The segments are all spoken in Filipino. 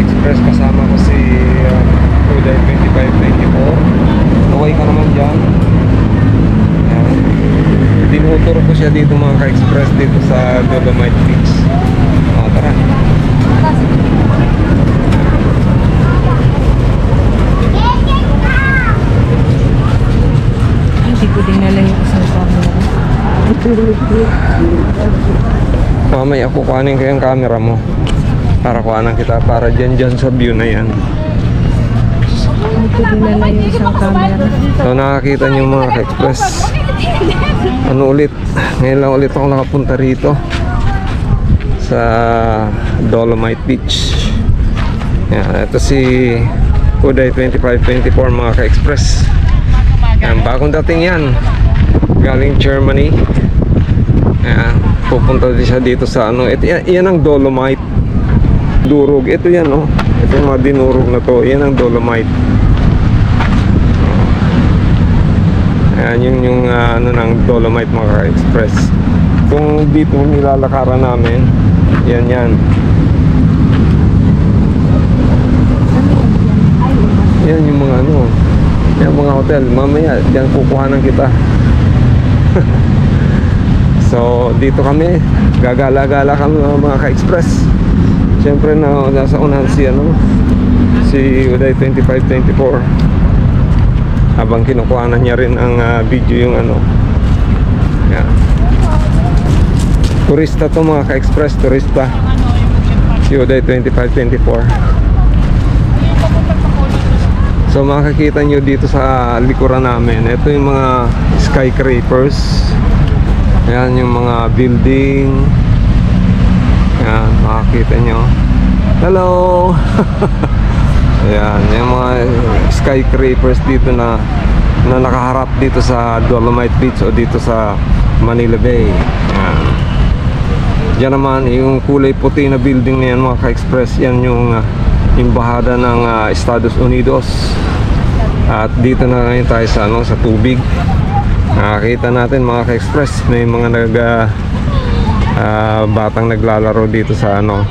ka-express. Kasama ko si uh, Uday 2524 Huwag ka naman dyan? Ayan. Dinuturo ko siya dito mga ka-express dito sa Dolomite Beach. O tara. Hindi ko dinala yung isang camera. Mamaya kukuhanin ko yung camera mo para kuhanan kita para dyan dyan sa view na yan. Camera. So nakakita niyo mga ka-express. Ano ulit? Ngayon lang ulit ako nakapunta rito Sa Dolomite Beach. Yan, ito si Uday 2524 mga ka-express. Yan, bagong dating yan. Galing Germany. Yan, pupunta din siya dito sa ano ito, yan, yan ang Dolomite Durog, ito yan oh. Ito yung mga dinurog na to. Yan ang Dolomite. Ayan yung, yung ah, ano ng Dolomite mga express Kung dito nilalakaran namin Yan yan. Yan yung mga ano Yan mga hotel. Mamaya diyan kukuhanan kita. So dito kami. Gagala-gala kami mga ka-express Siyempre na nasa unahan si ano Si Uday 2524 habang kinukuhanan niya rin ang ah, video yung ano yan. Turista to mga ka-express turista. Si Uday 2524 so makakita nyo dito sa likuran namin ito yung mga skyscrapers. Yan yung mga building yan makakita nyo hello Ayan, yung mga skyscrapers dito na na nakaharap dito sa Dolomite Beach o dito sa Manila Bay. Ayan. Diyan naman, yung kulay puti na building na yan mga ka-express, yan yung uh, embahada ng ah, Estados Unidos. At dito na ngayon tayo sa, ano, sa tubig. Nakakita natin mga ka-express, may mga nag ah, ah, batang naglalaro dito sa ano,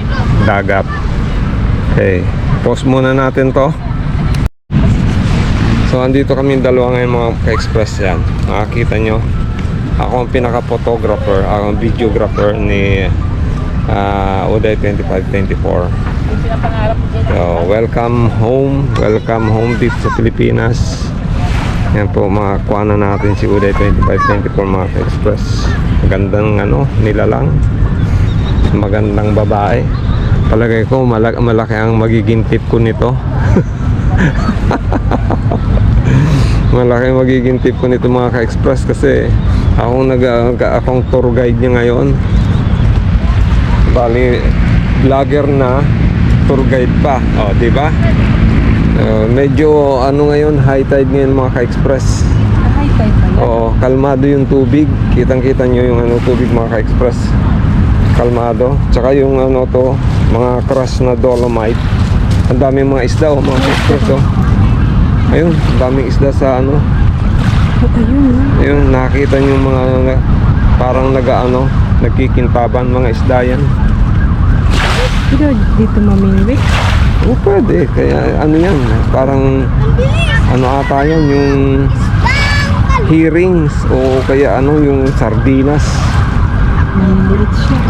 dagat. Okay, pause muna natin to. So, andito kami dalawa ngayon mga ka-express yan. Nakakita nyo. Ako ang pinaka-photographer, ako ang videographer ni uh, Uday 2524. So, welcome home. Welcome home dito sa Pilipinas. Yan po mga kuana natin si Uday 2524 mga ka-express. Magandang ano, nilalang. Magandang babae. Palagay ko malaki, malaki ang magiging tip ko nito. malaki magiging tip ko nito mga ka-express kasi ako nag akong tour guide niya ngayon. Bali vlogger na tour guide pa. Oh, di ba? Uh, medyo ano ngayon high tide ngayon mga ka-express. High five pala. Oo, kalmado yung tubig. Kitang-kita nyo yung ano, tubig mga ka-express. Kalmado. Tsaka yung ano to, mga crush na dolomite. Ang dami mga isda oh, mga ka-express oh. Ayun, daming isda sa ano. Ayun. Ayun, nakita nyo yung mga parang naga ano, nagkikintaban mga isda yan. Pero dito mamingwit. Oo, pwede. Kaya ano yan, parang ano ata yan, yung hearings o kaya ano, yung sardinas.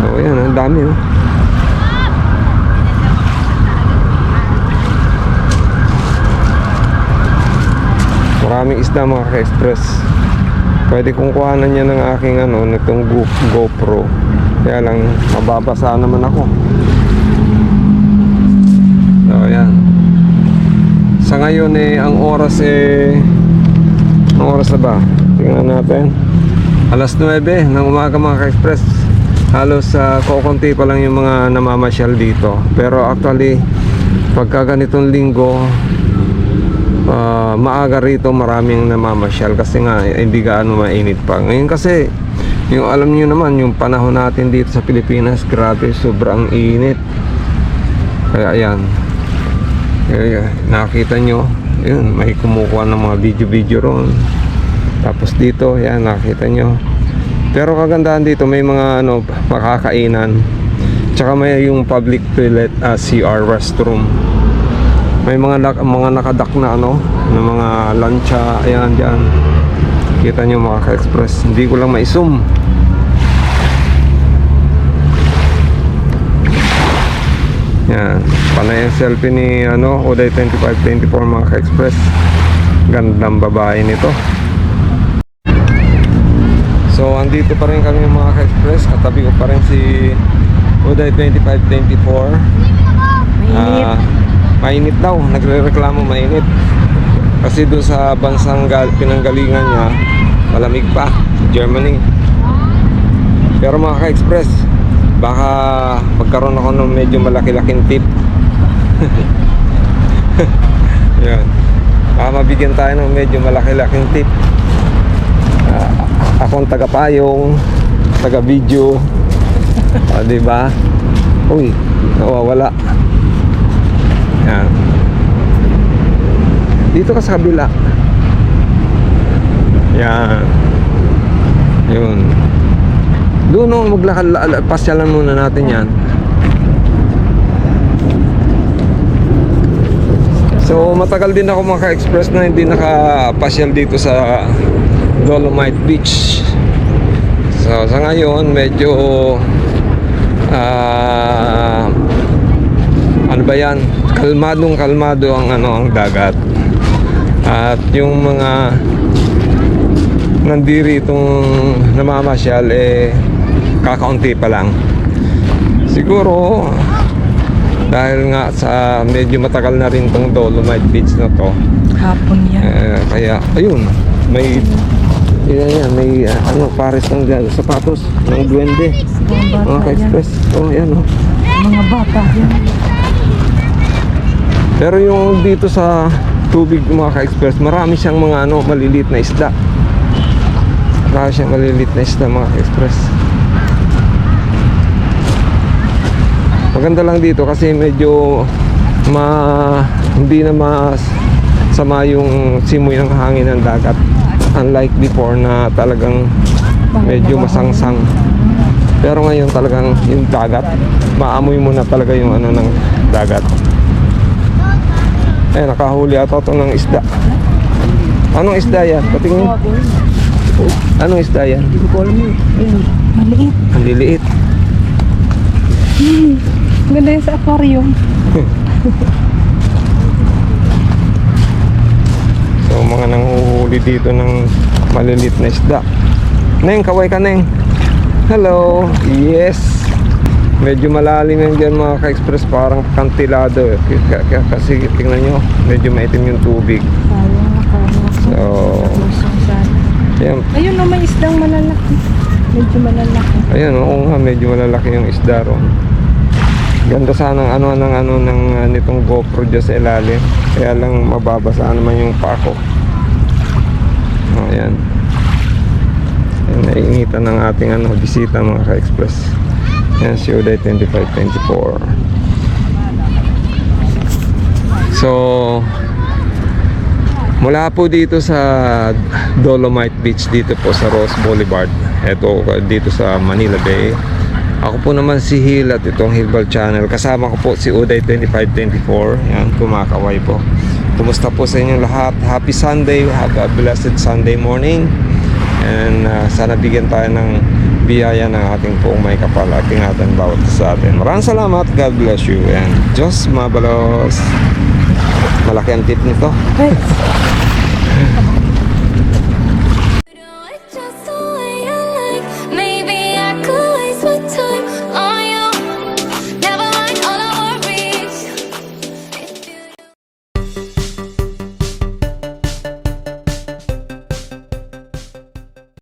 Oo, yan, ang dami oh. Maraming isda mga ka-express. Pwede kong kuhanan niya ng aking ano, nitong Go- GoPro. Kaya lang, mababasa naman ako. So, yan. Sa ngayon eh, ang oras eh, ang oras na ba? Tingnan natin. Alas 9 ng umaga mga ka-express. Halos sa kokonti pa lang yung mga namamasyal dito. Pero actually, pagka ganitong linggo, ah, maaga rito maraming namamasyal kasi nga hindi gaano mainit pa. Ngayon kasi, yung alam niyo naman, yung panahon natin dito sa Pilipinas, grabe, sobrang init. Kaya yan. Kaya, nakita nyo, yun, may kumukuha ng mga video-video ron. Tapos dito, yan, nakita nyo. Pero kagandahan dito, may mga ano, makakainan. Tsaka may yung public toilet, ah, CR restroom. May mga mga nakadak na ano, na mga lancha, ayan diyan. Kita nyo mga ka-express. Hindi ko lang ma-zoom. Yan. Panay ang selfie ni ano, Uday 2524 mga ka-express. Gandang babae nito. So, andito pa rin kami mga ka-express. Katabi ko pa rin si Uday 2524. Mainit. Ah, mainit daw. Nagre-reklamo mainit. Kasi doon sa bansang gal- pinanggalingan niya, malamig pa. Germany. Pero mga ka-express, baka magkaroon ako ng medyo malaki-laking tip. Yan. Baka mabigyan tayo ng medyo malaki-laking tip. Ah, akong taga-payong, taga-video. Ah, di ba? Uy, nawawala. Yan. Dito ka sa kabila. Yan. Yun. Doon no, maglakad, la- la- pasyalan muna natin yan. So, matagal din ako mga ka-express na hindi nakapasyal dito sa Dolomite Beach. So, sa ngayon, medyo ah ano ba yan? Kalmadong kalmado ang ano ang dagat. At yung mga nandiri itong namamasyal eh kakaunti pa lang. Siguro dahil nga sa medyo matagal na rin tong Dolomite Beach na to Hapon yan. eh, kaya ayun may yan, yan, may ah, ano pares ng ga- sapatos ng duwende Mga mga ka-express oh yan oh Mga bata yan. Pero yung dito sa tubig mga ka-express, marami siyang mga ano, maliliit na isda. Marami siyang maliliit na isda mga ka-express. Maganda lang dito kasi medyo ma hindi na mas sama yung simoy ng hangin ng dagat. Unlike before na talagang medyo masangsang. Pero ngayon talagang yung dagat, maamoy mo na talaga yung ano ng dagat. Eh, nakahuli ata ito ng isda. Anong isda yan? Patingin. Anong isda yan? Hindi ko alam yun. Ganda yan sa aquarium. So, mga nanguhuli dito ng maliliit na isda. Neng, kaway ka, Neng. Hello. Yes. Medyo malalim yan dyan mga ka-express. Parang kantilado. eh. Kasi tingnan nyo, medyo maitim yung tubig. So, yan. Ayun no, may isdang malalaki. Medyo malalaki. Ayan, oo nga, medyo malalaki yung isda ron. Ganda sana ng ano ng ano ng uh, nitong GoPro dyan sa ilalim. Kaya lang mababasa naman yung pako. Oh, ayan. Ayan, naiinitan ng ating ano, bisita mga ka-express. Ayan, si Uday 2524. So, Mula po dito sa Dolomite Beach dito po sa Rose Boulevard. Ito dito sa Manila Bay. Ako po naman si Hil at itong Hilbal Channel. Kasama ko po si Uday 2524. Yan, kumakaway po. Kumusta po sa inyong lahat? Happy Sunday. Have a blessed Sunday morning. And uh, sana bigyan tayo ng biyaya ng ating poong may kapal at ingatan bawat sa atin. Maraming salamat. God bless you. And Diyos mabalos. Malaki ang tip nito. Hey.